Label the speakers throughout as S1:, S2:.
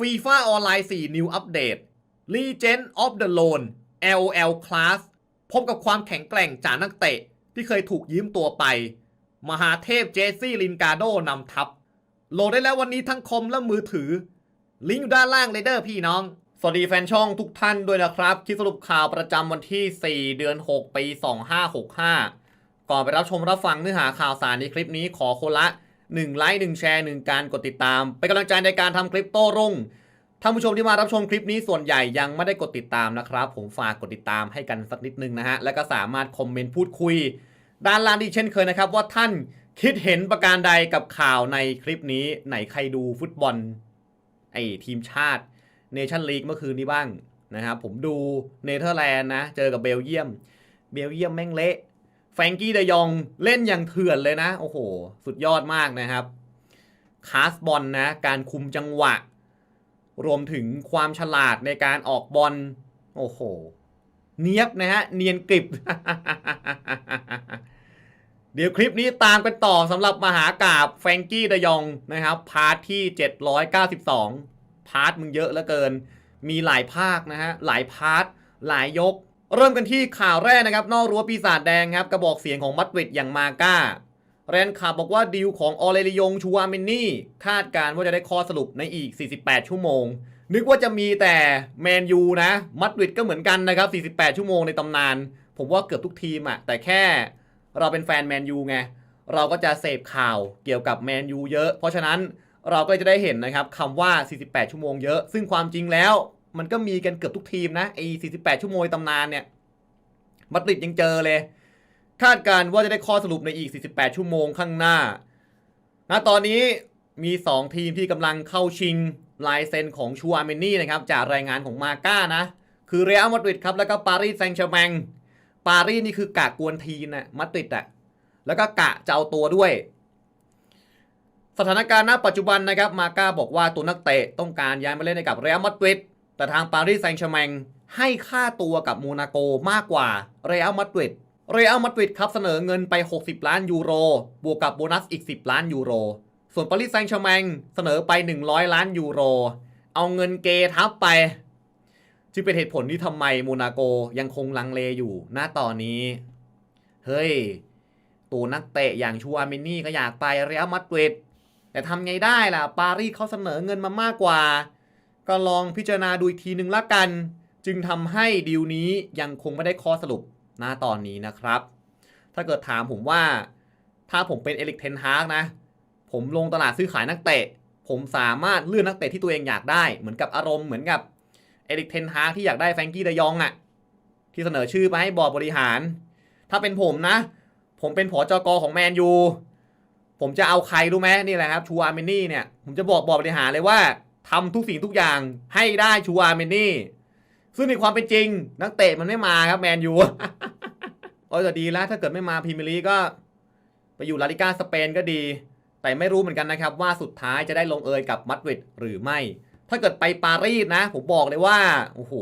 S1: FIFA ออนไลน์ 4 New Update Legend of the Lone LL Class พบกับความแข็งแกร่งจากนักเตะ ที่เคยถูกยืมตัวไป มหาเทพเจสซี่ลินการโดนำทัพ โหลดได้แล้ววันนี้ทั้งคอมและมือถือ ลิงก์อยู่ด้านล่างเลยเด้อพี่น้อง สวัสดีแฟนช่องทุกท่านด้วยนะครับคลิปสรุปข่าวประจำวันที่ 4 เดือน 6 ปี 2565 ก่อนไปรับชมรับฟังเนื้อหาข่าวสารในคลิปนี้ขอคนละ1 ไลค์1แชร์1การกดติดตาม เป็นกำลังใจในการทำคลิปโต้รุ่งท่านผู้ชมที่มารับชมคลิปนี้ส่วนใหญ่ยังไม่ได้กดติดตามนะครับ ผมฝากกดติดตามให้กันสักนิดนึงนะฮะ แล้วก็สามารถคอมเมนต์พูดคุย ด้านล่างดีเช่นเคยนะครับ ว่าท่านคิดเห็นประการใดกับข่าวในคลิปนี้ ไหนใครดูฟุตบอลไอ้ทีมชาติเนชั่นลีกเมื่อคืนนี้บ้างนะครับผมดูเนเธอร์แลนด์นะ เจอกับเบลเยียม เบลเยียมแม่งเละ แฟงกี้เดยองเล่นอย่างเถื่อนเลยนะ โอ้โห สุดยอดมากนะครับ คาสบอลนะ การคุมจังหวะ รวมถึงความฉลาดในการออกบอล โอ้โห เนียบนะฮะ เนียนกริบ เดี๋ยวคลิปนี้ตามกันต่อสำหรับมหากาบแฟงกี้เดยองนะครับ พาร์ทที่ 792 พาร์ทมึงเยอะเหลือเกิน มีหลายภาคนะฮะ หลายพาร์ท หลายยก เริ่มกันที่ข่าวแรกนะครับ นอกรั้วปีศาจแดงครับ กระบอกเสียงของมัดวิดอย่างมาก้า แรนข่าวบอกว่าดีลของออเรลิยงชูอาเมนนี่ คาดการณ์ว่าจะได้ข้อสรุปในอีก 48 ชั่วโมง นึกว่าจะมีแต่แมนยูนะ มัดวิดก็เหมือนกันนะครับ 48 ชั่วโมงในตำนาน ผมว่าเกือบทุกทีมอะแต่แค่เราเป็นแฟนแมนยูไงเราก็จะเสพข่าวเกี่ยวกับแมนยูเยอะ เพราะฉะนั้นเราก็จะได้เห็นนะครับคำว่า 48 ชั่วโมงเยอะ ซึ่งความจริงแล้ว มันก็มีกันเกือบทุกทีมนะไอ้48 ชั่วโมงตำนานเนี่ยมัดริดยังเจอเลย คาดการณ์ว่าจะได้ข้อสรุปในอีก 48 ชั่วโมงข้างหน้าณตอนนี้มี 2 ทีมที่กำลังเข้าชิงลายเซ็นของชูอาร์เมนี่นะครับจากรายงานของมาก้านะ คือเรอัลมาดริดครับแล้วก็ปารีสแซงต์แชร์แมงปารีสนี่คือกะกวนทีนนะมาดริดอะแล้วก็กะจะเอาตัวด้วย สถานการณ์ณปัจจุบันนะครับมาก้าบอกว่าตัวนักเตะต้องการย้ายมาเล่นให้กับเรอัลมาดริด แต่ทางปารีสแซงต์แชร์แมงให้ค่าตัวกับโมนาโกมากกว่าเรอัลมาดริดเรอัลมาดริดครับเสนอเงินไป 60 ล้านยูโร บวกกับโบนัสอีก 10 ล้านยูโร ส่วนปารีสแซงต์แชร์แมงเสนอไป 100 ล้านยูโร เอาเงินเกทับไปจึงเป็นเหตุผลที่ทำไมโมนาโกยังคงลังเลอยู่ณตอนนี้ เฮ้ย ตัวนักเตะอย่างชูอามินี่ก็อยากไปเรอัลมาดริดแต่ทำไงได้ล่ะ ปารีสเขาเสนอเงินมามากกว่า ก็ลองพิจารณาดูอีกทีหนึ่งละกัน จึงทำให้ดีลนี้ยังคงไม่ได้ข้อสรุปณตอนนี้นะครับ ถ้าเกิดถามผมว่า ถ้าผมเป็นเอลิกเทนฮากนะ ผมลงตลาดซื้อขายนักเตะ ผมสามารถเลือกนักเตะที่ตัวเองอยากได้ เหมือนกับอารมณ์เหมือนกับเอลิกเทนฮากที่อยากได้แฟรงกี้เดยองอะ่ะที่เสนอชื่อไปให้บอร์ดบริหาร ถ้าเป็นผมนะ ผมเป็นผอจกของแมนยู ผมจะเอาใครรู้ไหมนี่แหละครับ ชูอาร์เมนี่เนี่ย ผมจะบอกบอร์ดบริหารเลยว่า ทำทุกสิ่งทุกอย่างให้ได้ชูอาร์เมนี่ ซึ่งในความเป็นจริง นักเตะมันไม่มาครับแมนยูโอ้ยแต่ดีแล้วถ้าเกิดไม่มาพรีเมียร์ลีกก็ ไปอยู่ลาลิก้าสเปนก็ดี แต่ไม่รู้เหมือนกันนะครับ ว่าสุดท้ายจะได้ลงเอยกับมัดริดหรือไม่ ถ้าเกิดไปปารีสนะ ผมบอกเลยว่าโอ้โห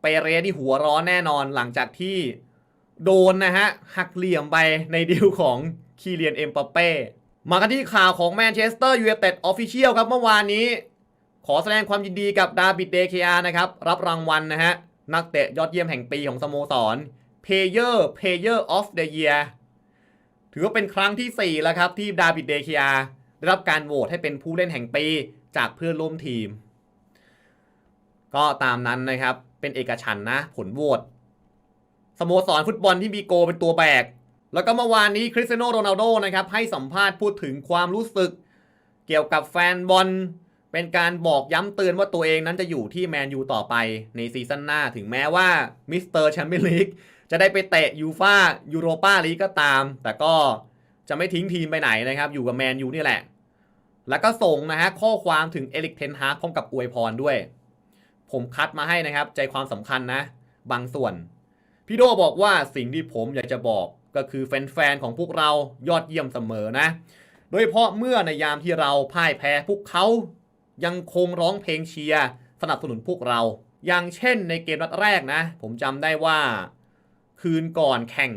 S1: เปเรสนี่หัวร้อนแน่นอนหลังจากที่โดนนะฮะหักเหลี่ยมไปในดีลของคีเลียนเอ็มปาเป้มากันที่ข่าวของแมนเชสเตอร์ยูไนเต็ดออฟฟิเชียลครับเมื่อวานนี้ ขอแสดงความยินดีกับดาบิดเดเคอานะครับ รับรางวัลนะฮะ นักเตะยอดเยี่ยมแห่งปีของสโมสร Player Player of the Year ถือว่าเป็นครั้งที่ 4 แล้วครับ ที่ดาบิดเดเคอาได้รับการโหวตให้เป็นผู้เล่นแห่งปีจากเพื่อนร่วมทีม ก็ตามนั้นนะครับ เป็นเอกฉันนะ ผลโหวตสโมสรฟุตบอลที่มีโกเป็นตัวแบก แล้วก็เมื่อวานนี้คริสเตียโนโรนัลโดนะครับให้สัมภาษณ์พูดถึงความรู้สึก เกี่ยวกับแฟนบอล เป็นการบอกย้ำเตือนว่าตัวเองนั้นจะอยู่ที่แมนยูต่อไปในซีซั่นหน้าถึงแม้ว่ามิสเตอร์แชมเปี้ยนลีกจะได้ไปเตะยูฟายูโรปาลีกก็ตาม แต่ก็จะไม่ทิ้งทีมไปไหนนะครับ อยู่กับแมนยูนี่แหละ แล้วก็ส่งนะฮะข้อความถึงเอลิกเทนฮาร์พร้อมกับอวยพรด้วย ผมคัดมาให้นะครับ ใจความสำคัญนะ บางส่วน พี่โดบอกว่าสิ่งที่ผมอยากจะบอกก็คือแฟนๆของพวกเรายอดเยี่ยมเสมอนะ โดยเฉพาะเมื่อในยามที่เราพ่ายแพ้พวกเขา ยังคงร้องเพลงเชียร์สนับสนุนพวกเรา อย่างเช่นในเกมนัดแรกนะ ผมจำได้ว่าคืนก่อนแข่ง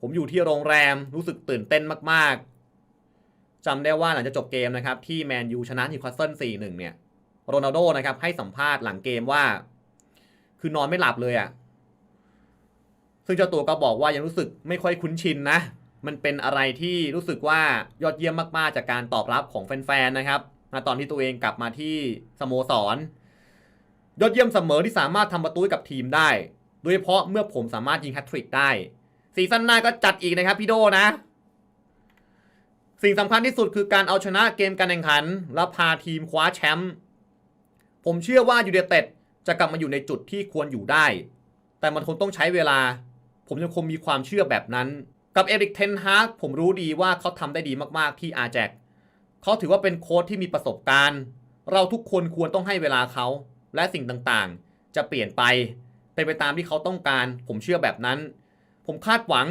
S1: ผมอยู่ที่โรงแรมรู้สึกตื่นเต้นมากๆจำได้ว่าหลังจากจบเกมนะครับ ที่แมนยูชนะนิวคาสเซิล4-1 เนี่ยโรนัลโดนะครับ ให้สัมภาษณ์หลังเกมว่า คือนอนไม่หลับเลยอะ่ะ ซึ่งเจ้าตัวก็บอกว่ายังรู้สึกไม่ค่อยคุ้นชินนะ มันเป็นอะไรที่รู้สึกว่ายอดเยี่ยมมากๆจากการตอบรับของแฟนๆนะครับ มาตอนที่ตัวเองกลับมาที่สโมสร ยอดเยี่ยมเสมอที่สามารถทำประตูให้กับทีมได้ โดยเฉพาะเมื่อผมสามารถยิงแฮตทริกได้ซีซั่นหน้าก็จัดอีกนะครับพี่โดนะ สิ่งสำคัญที่สุดคือการเอาชนะเกมการแข่งขัน และพาทีมคว้าแชมป์ผมเชื่อว่ายูเนเต็ดจะกลับมาอยู่ในจุดที่ควรอยู่ได้ แต่มันคงต้องใช้เวลา ผมยังคงมีความเชื่อแบบนั้น กับเอริกเทนฮาร์กผมรู้ดีว่าเขาทำได้ดีมากๆที่อาแจก เขาถือว่าเป็นโค้ชที่มีประสบการณ์ เราทุกคนควรต้องให้เวลาเขา และสิ่งต่างๆ จะเปลี่ยนไป เป็นไปตามที่เขาต้องการ ผมเชื่อแบบนั้น ผมคาดหวัง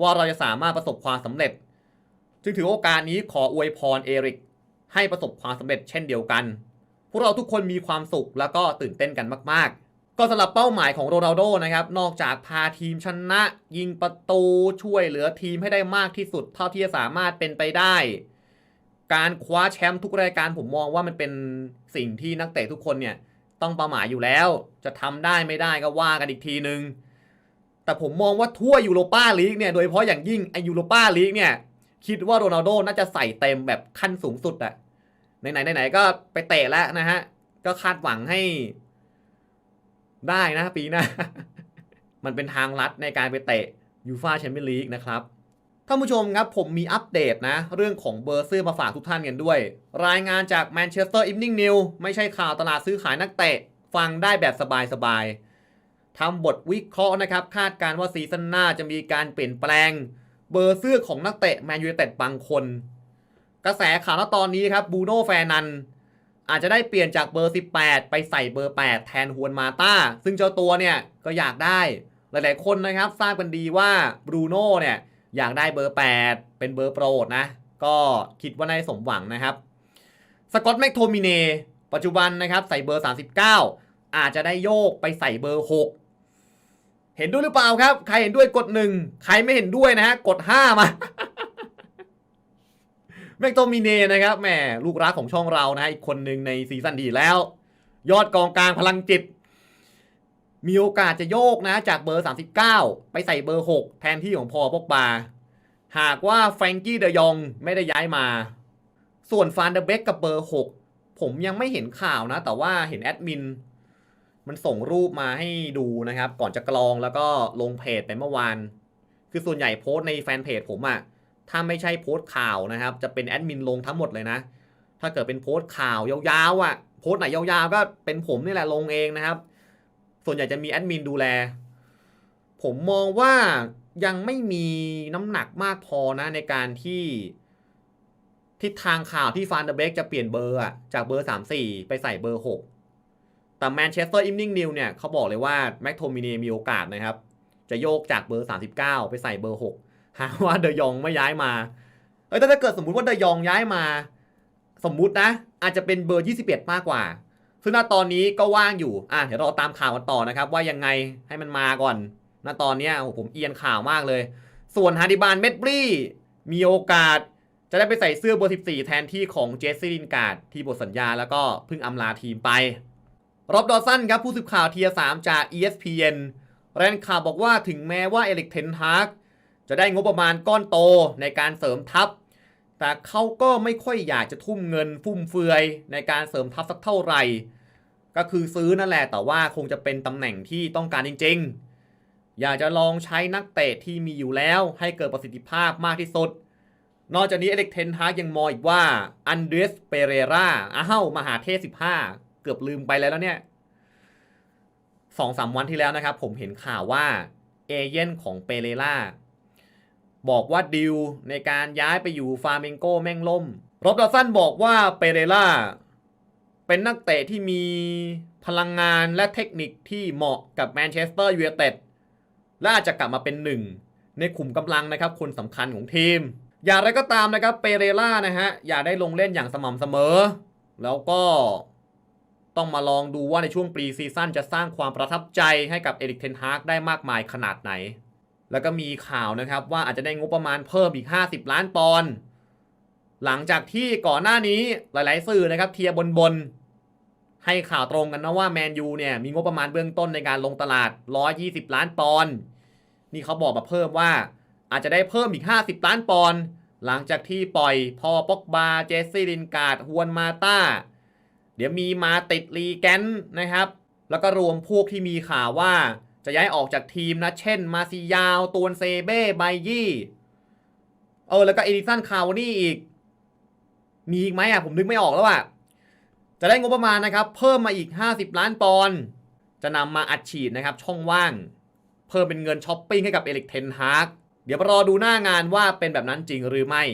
S1: ว่าเราจะสามารถประสบความสำเร็จ จึงถือโอกาสนี้ขออวยพรเอริก ให้ประสบความสำเร็จเช่นเดียวกัน พวกเราทุกคนมีความสุขแล้วก็ตื่นเต้นกันมาก ๆก็สำหรับเป้าหมายของโรนัลโดนะครับ นอกจากพาทีมชนะ ยิงประตูช่วยเหลือทีมให้ได้มากที่สุด เท่าที่จะสามารถเป็นไปได้ การคว้าแชมป์ทุกรายการผมมองว่ามันเป็นสิ่งที่นักเตะทุกคนเนี่ยต้องเป้าหมายอยู่แล้ว จะทำได้ไม่ได้ก็ว่ากันอีกทีนึง แต่ผมมองว่าทั่วยูโรปาลีกเนี่ยโดยเฉพาะอย่างยิ่งไอยูโรปาลีกเนี่ยคิดว่าโรนัลโดน่าจะใส่เต็มแบบขั้นสูงสุดอะไหนๆไหนๆก็ไปเตะแล้วนะฮะ ก็คาดหวังให้ได้นะปีหน้า มันเป็นทางลัดในการไปเตะยูฟาแชมเปี้ยนลีกนะครับ ท่านผู้ชมครับผมมีอัปเดตนะ เรื่องของเบอร์ซื้อมาฝากทุกท่านกันด้วย รายงานจากแมนเชสเตอร์อิฟนิ่งนิวไม่ใช่ข่าวตลาดซื้อขายนักเตะ ฟังได้แบบสบายๆทำบทวิเคราะห์นะครับ คาดการณ์ว่าซีซั่นหน้าจะมีการเปลี่ยนแปลง เบอร์เสื้อของนักเตะแมนยูเต็ดบางคน กระแสข่าวณตอนนี้ครับบูโน่แฟนัน อาจจะได้เปลี่ยนจากเบอร์ 18 ไปใส่เบอร์ 8 แทนฮวนมาตาซึ่งเจ้าตัวเนี่ยก็อยากได้ หลายๆคนนะครับทราบกันดีว่าบรูโน่เนี่ย อยากได้เบอร์ 8 เป็นเบอร์โปรดนะ ก็คิดว่าได้สมหวังนะครับสกอตแมคโทมิเนปัจจุบันนะครับใส่เบอร์ 39 อาจจะได้โยกไปใส่เบอร์ 6 เห็นด้วยหรือเปล่าครับ ใครเห็นด้วยกด 1 ใครไม่เห็นด้วยนะฮะกด 5 มาแมคโทมิเนนะครับแหมลูกรักของช่องเรานะฮะอีกคนหนึ่งในซีซั่นดีแล้ว ยอดกองกลางพลังจิต มีโอกาสจะโยกนะ จากเบอร์ 39 ไปใส่เบอร์ 6 แทนที่ของพอปกบา หากว่าแฟรงกี้เดยองไม่ได้ย้ายมา ส่วนฟานเดเบกกับเบอร์ 6 ผมยังไม่เห็นข่าวนะ แต่ว่าเห็นแอดมิน มันส่งรูปมาให้ดูนะครับ ก่อนจะกรองแล้วก็ลงเพจไปเมื่อวาน คือส่วนใหญ่โพสต์ในแฟนเพจผมอะถ้าไม่ใช่โพสต์ข่าวนะครับ จะเป็นแอดมินลงทั้งหมดเลยนะ ถ้าเกิดเป็นโพสต์ข่าวยาวๆอะโพสต์ไหนยาวๆ ก็เป็นผมนี่แหละลงเองนะครับ ส่วนใหญ่จะมีแอดมินดูแล ผมมองว่ายังไม่มีน้ำหนักมากพอนะในการที่ ทิศทางข่าวที่ฟานเดเบกจะเปลี่ยนเบอร์อะจากเบอร์ 3-4 ไปใส่เบอร์ 6 แต่แมนเชสเตอร์อิ n นิ่งนิวเนี่ยเขาบอกเลยว่าแม็กโทมินีมีโอกาสนะครับ จะโยกจากเบอร์ 39 ไปใส่เบอร์ 6 หากว่าเดยองไม่ย้ายมาเอ้ยแต่ถ้าเกิดสมมุติว่าเดยองย้ายมา สมมุตินะ อาจจะเป็นเบอร์ 21 มากกว่า ซึ่งณตอนนี้ก็ว่างอยู่ อะเดี๋ยวเราตามข่าวกันต่อนะครับ ว่ายังไงให้มันมาก่อน ณตอนนี้โอ้ผมเอียนข่าวมากเลย ส่วนฮาร์ดิบานเมดบรีมีโอกาสจะได้ไปใส่เสื้อเบอร์ 14 แทนที่ของเจสซี่ลินการ์ดที่บทสัญญาแล้วก็เพิ่งอำลาทีมไป รอบดอสันครับผู้สื่อข่าวเทีย3จาก ESPN แรนข่าวบอกว่าถึงแม้ว่าเอลิกเทนฮากจะได้งบประมาณก้อนโตในการเสริมทัพ แต่เขาก็ไม่ค่อยอยากจะทุ่มเงินฟุ่มเฟือยในการเสริมทัพสักเท่าไหร่ ก็คือซื้อนั่นแหละแต่ว่าคงจะเป็นตำแหน่งที่ต้องการจริง ๆ อยากจะลองใช้นักเตะที่มีอยู่แล้วให้เกิดประสิทธิภาพมากที่สุด นอกจากนี้เอเล็กเทนฮากยังมองอีกว่าอันเดรสเปเรราอ้าวมหาเทพ15 เกือบลืมไปแล้วเนี่ยสองสามวันที่แล้วนะครับ ผมเห็นข่าวว่าเอเย่นของเปเรราบอกว่าดิวในการย้ายไปอยู่ฟาร์เมงโกแม่งล่มรอบดอสันบอกว่าเปเรรา เป็นนักเตะที่มีพลังงานและเทคนิคที่เหมาะกับแมนเชสเตอร์ยูไนเต็ดและอาจจะกลับมาเป็นหนึ่งในขุมกำลังนะครับคนสำคัญของทีม อย่างไรก็ตามนะครับเปเรล่านะฮะอย่าได้ลงเล่นอย่างสม่ำเสมอ แล้วก็ต้องมาลองดูว่าในช่วงปรีซีซั่นจะสร้างความประทับใจให้กับเอริกเทนฮากได้มากมายขนาดไหน แล้วก็มีข่าวนะครับว่าอาจจะได้งบประมาณเพิ่มอีก 50 ล้านปอนด์หลังจากที่ก่อนหน้านี้หลาย ๆ สื่อนะครับเทียบนบน ให้ข่าวตรงกันนะว่าแมนยูเนี่ยมีงบประมาณเบื้องต้นในการลงตลาด 120 ล้านปอนด์นี่เขาบอกมาเพิ่มว่า อาจจะได้เพิ่มอีก 50 ล้านปอนด์หลังจากที่ปล่อยพอป็อกบาเจสซี่ลินการ์ดฮวนมาตาเดี๋ยวมีมาติดลีแกนนะครับ แล้วก็รวมพวกที่มีข่าวว่าจะย้ายออกจากทีมนะ เช่น มาซิยาวตูนเซเบ้ไบยี่เออแล้วก็เอดิสันคาวนี่อีก มีอีกไหมอะผมนึกไม่ออกแล้วอะ จะได้งบประมาณนะครับ เพิ่มมาอีก 50 ล้านปอนด์จะนำมาอัดฉีดนะครับช่องว่าง เพิ่มเป็นเงินช้อปปิ้งให้กับเอลิกเทนฮาร์กเดี๋ยวรอดูหน้างานว่าเป็นแบบนั้นจริงหรือไม่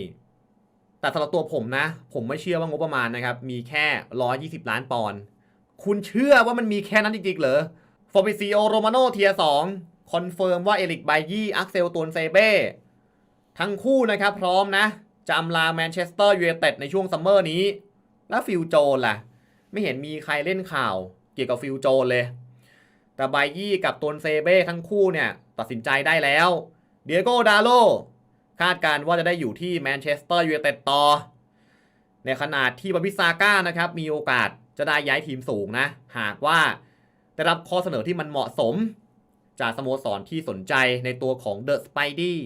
S1: แต่สำหรับตัวผมนะ ผมไม่เชื่อว่างบประมาณนะครับ มีแค่ 120 ล้านปอนด์คุณเชื่อว่ามันมีแค่นั้นจริงๆเหรอฟอร์บิซิโอโรมาโนเทียสองคอนเฟิร์มว่าเอลิกไบยี่อักเซลตูนเซเบ้ทั้งคู่นะครับพร้อมนะจะอำลาแมนเชสเตอร์ยูไนเต็ดในช่วงซัมเมอร์นี้ แล้วฟิลโจนล่ะ ไม่เห็นมีใครเล่นข่าวเกี่ยวกับฟิลโจนเลย แต่ไบยี่กับตูนเซเบ้ทั้งคู่เนี่ย ตัดสินใจได้แล้ว เดียโกดาโลคาดการณ์ว่าจะได้อยู่ที่แมนเชสเตอร์ยูไนเต็ดต่อ ในขนาดที่บาบิซาก้านะครับ มีโอกาสจะได้ย้ายทีมสูงนะ หากว่าได้รับข้อเสนอที่มันเหมาะสม จากสโมสรที่สนใจในตัวของเดอะสไปดี้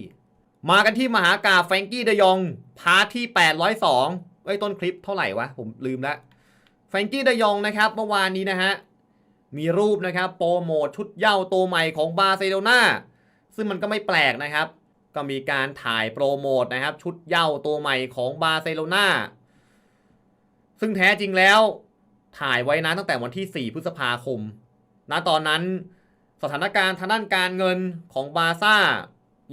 S1: มากันที่มหากาแฟรงกี้เดยอง พาร์ทที่ 802 เอ้ยต้นคลิปเท่าไหร่วะ ผมลืมแล้ว แฟงกี้ดยองนะครับเมื่อวานนี้นะฮะ มีรูปนะครับโปรโมทชุดเย้าตัวใหม่ของบาร์เซโลนาซึ่งมันก็ไม่แปลกนะครับ ก็มีการถ่ายโปรโมทนะครับ ชุดเย้าตัวใหม่ของบาร์เซโลนาซึ่งแท้จริงแล้วถ่ายไว้นะตั้งแต่วันที่ 4 พฤษภาคม ณ ตอนนั้นสถานการณ์ทางด้านการเงินของบาร์ซ่า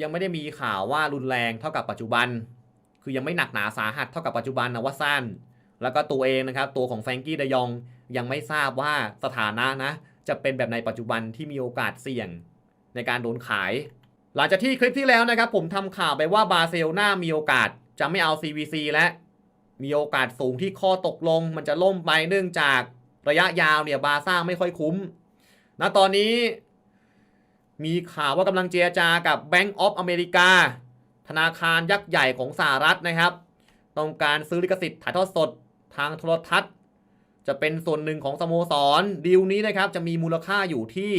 S1: ยังไม่ได้มีข่าวว่ารุนแรงเท่ากับปัจจุบัน คือยังไม่หนักหนาสาหัสเท่ากับปัจจุบันนะว่าสั้น แล้วก็ตัวเองนะครับ ตัวของแฟรงกี้เดยองยังไม่ทราบว่าสถานะนะ จะเป็นแบบในปัจจุบันที่มีโอกาสเสี่ยงในการโดนขาย หลังจากที่คลิปที่แล้วนะครับ ผมทำข่าวไปว่าบาร์เซโลนามีโอกาสจะไม่เอา CVC และมีโอกาสสูงที่ข้อตกลง มันจะล่มไปเนื่องจากระยะยาวเนี่ยบาซ่าไม่ค่อยคุ้มณตอนนี้มีข่าวว่ากำลังเจรจากับ Bank of America ธนาคารยักษ์ใหญ่ของสหรัฐนะครับ ต้องการซื้อลิขสิทธิ์ถ่ายทอดสด ทางโทรทัศน์ จะเป็นส่วนหนึ่งของสโมสรดีลนี้นะครับ จะมีมูลค่าอยู่ที่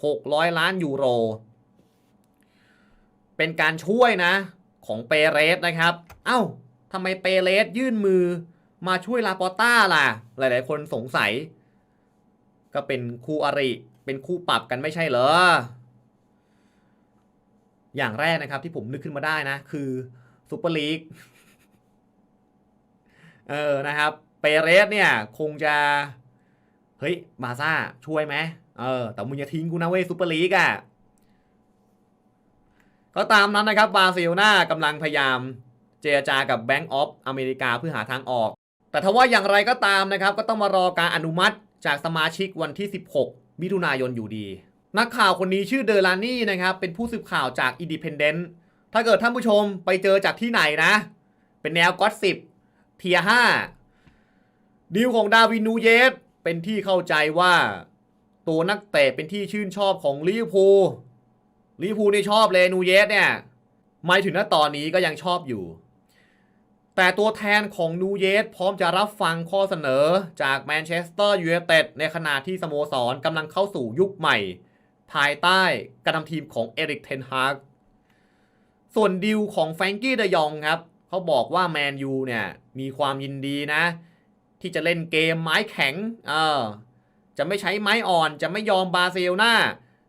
S1: 600 ล้านยูโร เป็นการช่วยนะของเปเรสนะครับ เอ้าทำไมเปเรสยื่นมือมาช่วยลาปอต้าล่ะ หลาย ๆ คนสงสัย ก็เป็นคู่อริ เป็นคู่ปรับกันไม่ใช่เหรอ อย่างแรกนะครับที่ผมนึกขึ้นมาได้นะ คือซูเปอร์ลีก เออนะครับเปเรสเนี่ยคงจะ เฮ้ยบาซ่าช่วยไหมเออแต่มึงอย่าทิ้งกูนะเว้ยซูเปอร์ลีกอะก็ตามนั้นนะครับบาร์เซโลนากำลังพยายามเจรจากับ Bank of อเมริกาเพื่อหาทางออก แต่ถ้าว่าอย่างไรก็ตามนะครับ ก็ต้องมารอการอนุมัติจากสมาชิกวันที่ 16 มิถุนายนอยู่ดี นักข่าวคนนี้ชื่อเดอร์ลานี่นะครับ เป็นผู้สืบข่าวจาก Independent ถ้าเกิดท่านผู้ชมไปเจอจากที่ไหนนะ เป็นแนวก็อตสิบ ทียห้าดีลของดาวินนูเยสเป็นที่เข้าใจว่าตัวนักเตะเป็นที่ชื่นชอบของลิเวอร์พูลลิเวอร์พูลนี่ชอบเลยนูเยสเนี่ยไม่ถึงณตอนนี้ก็ยังชอบอยู่ แต่ตัวแทนของนูเยสพร้อมจะรับฟังข้อเสนอจากแมนเชสเตอร์ยูไนเต็ดในขณะที่สโมสรกำลังเข้าสู่ยุคใหม่ ภายใต้การนำทีมของเอริกเทนฮากส่วนดิวของแฟรงกี้เดยองครับ เขาบอกว่าแมนยูเนี่ยมีความยินดีนะ ที่จะเล่นเกมไม้แข็งเออจะไม่ใช้ไม้อ่อนจะไม่ยอมบาเซลนา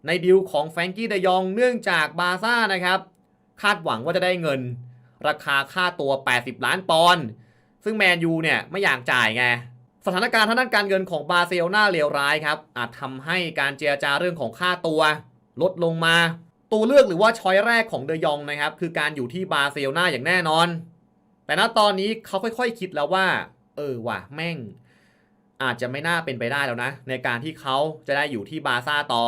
S1: ในดิวของแฟรงกี้เดยองเนื่องจากบาซ่านะครับ คาดหวังว่าจะได้เงิน ราคาค่าตัว 80 ล้านปอนด์ซึ่งแมนยูเนี่ยไม่อยากจ่ายไงสถานการณ์ทางด้านการเงินของบาเซลนาเลวร้ายครับ อาจทำให้การเจรจาเรื่องของค่าตัว ลดลงมา ตัวเลือกหรือว่าช้อยแรกของเดยองนะครับ คือการอยู่ที่บาเซลนาอย่างแน่นอน แต่ณตอนนี้เขาค่อยๆคิดแล้วว่า เออว่ะแม่ง อาจจะไม่น่าเป็นไปได้แล้วนะ ในการที่เขาจะได้อยู่ที่บาร์ซ่าต่อ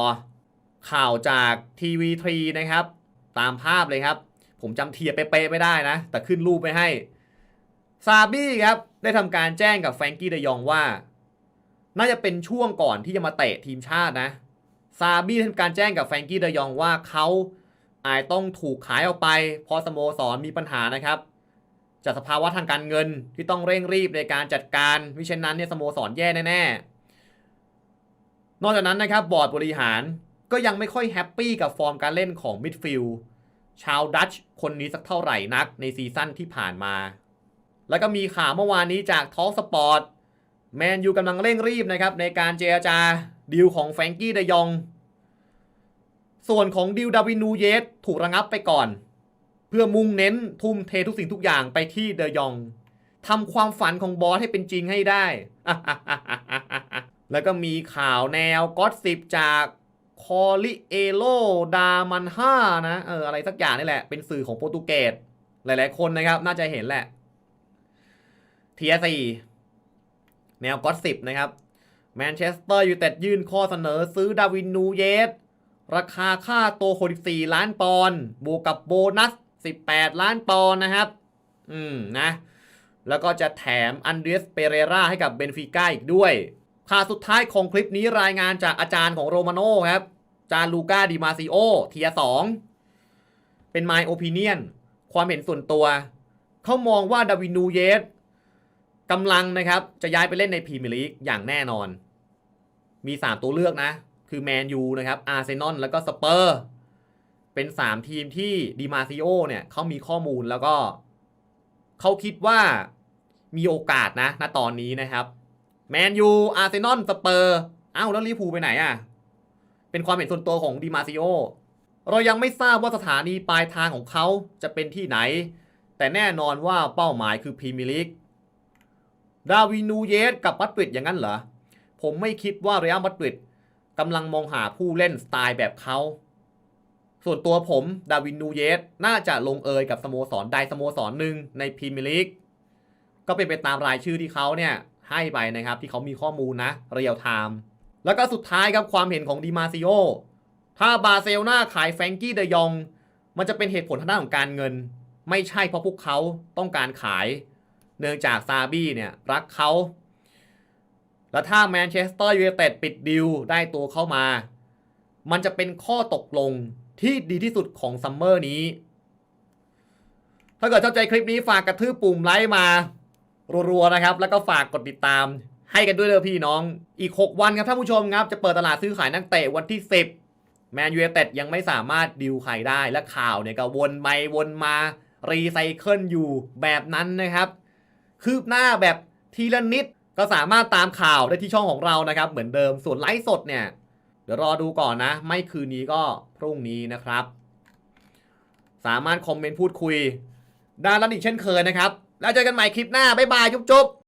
S1: ข่าวจากทีวีทรีนะครับ ตามภาพเลยครับ ผมจำเทียบเป๊ะๆไม่ได้นะ แต่ขึ้นรูปไปให้ซาบี้ครับ ได้ทำการแจ้งกับแฟรงกี้เดยองว่า น่าจะเป็นช่วงก่อนที่จะมาเตะทีมชาตินะซาบี้ทำการแจ้งกับแฟรงกี้เดยองว่าเขาอาจต้องถูกขายออกไปเพราะสโมสรมีปัญหานะครับ จากสภาวะทางการเงินที่ต้องเร่งรีบในการจัดการวิเช่นนั้นเนี่ยสโมสรแย่แน่นอกจากนั้นนะครับบอร์ดบริหารก็ยังไม่ค่อยแฮปปี้กับฟอร์มการเล่นของมิดฟิลด์ชาวดัตช์คนนี้สักเท่าไหร่นักในซีซั่นที่ผ่านมา แล้วก็มีข่าวเมื่อวานนี้จากท็อ l สปอร์ตแมนยูกำลังเร่งรีบนะครับในการเจรจาดีลของแฟรงกี้เดยอง ส่วนของดิวดาวินูเยสถูกระงับไปก่อน พื่อมุ่งเน้นทุ่มเททุกสิ่งทุกอย่างไปที่เดยองทำความฝันของบอสให้เป็นจริงให้ได้ แล้วก็มีข่าวแนวก็อตสิบจากคอลิเอโลดามันห้านะเอออะไรสักอย่างนี่แหละ เป็นสื่อของโปรตุเกสหลายๆคนนะครับ น่าจะเห็นแหละเทียสี่แนวก็อตสิบนะครับแมนเชสเตอร์ยูไนเต็ดยื่นข้อเสนอซื้อดาวินนูเยส ราคาค่าตัว 64 ล้านปอนด์บวกกับโบนัส 18 ล้านปอนด์นะครับ อืมนะ แล้วก็จะแถมอันเดรสเปเรราให้กับเบนฟิก้าอีกด้วย ข่าวสุดท้ายของคลิปนี้รายงานจากอาจารย์ของโรมาโน่ครับ จานลูก้าดิมาซิโอเทียสองเป็น my opinion ความเห็นส่วนตัว เขามองว่าดาวินนูเยสกำลังนะครับ จะย้ายไปเล่นในพรีเมียร์ลีกอย่างแน่นอน มี 3 ตัวเลือกนะ คือแมนยูนะครับอาร์เซนอลแล้วก็สเปอร์ เป็น 3 ทีมที่ดิมาซิโอเนี่ยเขามีข้อมูลแล้วก็เขาคิดว่ามีโอกาสนะณตอนนี้นะครับแมนยูอาร์เซนอลสเปอร์อ้าวแล้วลิเวอร์พูลไปไหนอะ เป็นความเห็นส่วนตัวของดิมาซิโอเรายังไม่ทราบว่าสถานีปลายทางของเขาจะเป็นที่ไหน แต่แน่นอนว่าเป้าหมายคือพรีเมียร์ลีกดาวินูเยสกับมัดริดอย่างนั้นเหรอ ผมไม่คิดว่าเรอัลมาดริดกำลังมองหาผู้เล่นสไตล์แบบเขา ส่วนตัวผมดาวินนูเยสน่าจะลงเอยกับสโมสรใดสโมสรหนึ่งในพรีเมียร์ลีกก็เป็นไปตามรายชื่อที่เขาเนี่ยให้ไปนะครับที่เขามีข้อมูลนะเรียลไทม์แล้วก็สุดท้ายครับความเห็นของดิมาซิโอถ้าบาร์เซโลนาขายแฟรงกี้เดยอง มันจะเป็นเหตุผลทางด้านของการเงิน ไม่ใช่เพราะพวกเขาต้องการขาย เนื่องจากซาบี้เนี่ยรักเขาแล้วถ้าแมนเชสเตอร์ยูไนเต็ดปิดดิวได้ตัวเข้ามา มันจะเป็นข้อตกลง ที่ดีที่สุดของซัมเมอร์นี้ ถ้าเกิดชอบใจคลิปนี้ฝากกระทืบปุ่มไลค์มา รัวๆนะครับ แล้วก็ฝากกดติดตาม ให้กันด้วยเลยพี่น้อง อีก 6 วันครับท่านผู้ชมครับ จะเปิดตลาดซื้อขายนักเตะวันที่ 10 แมนยูไนเต็ดยังไม่สามารถดิวใครได้และข่าวเนี่ยก็วนไปวนมารีไซเคิลอยู่แบบนั้นนะครับ คืบหน้าแบบทีละนิดก็สามารถตามข่าวได้ที่ช่องของเรานะครับ เหมือนเดิมส่วนไลฟ์สดเนี่ย เดี๋ยวรอดูก่อนนะ ไม่คืนนี้ก็พรุ่งนี้นะครับ สามารถคอมเมนต์พูดคุยด้านละอีกเช่นเคยนะครับ แล้วเจอกันใหม่คลิปหน้า บ๊ายบาย จุ๊บ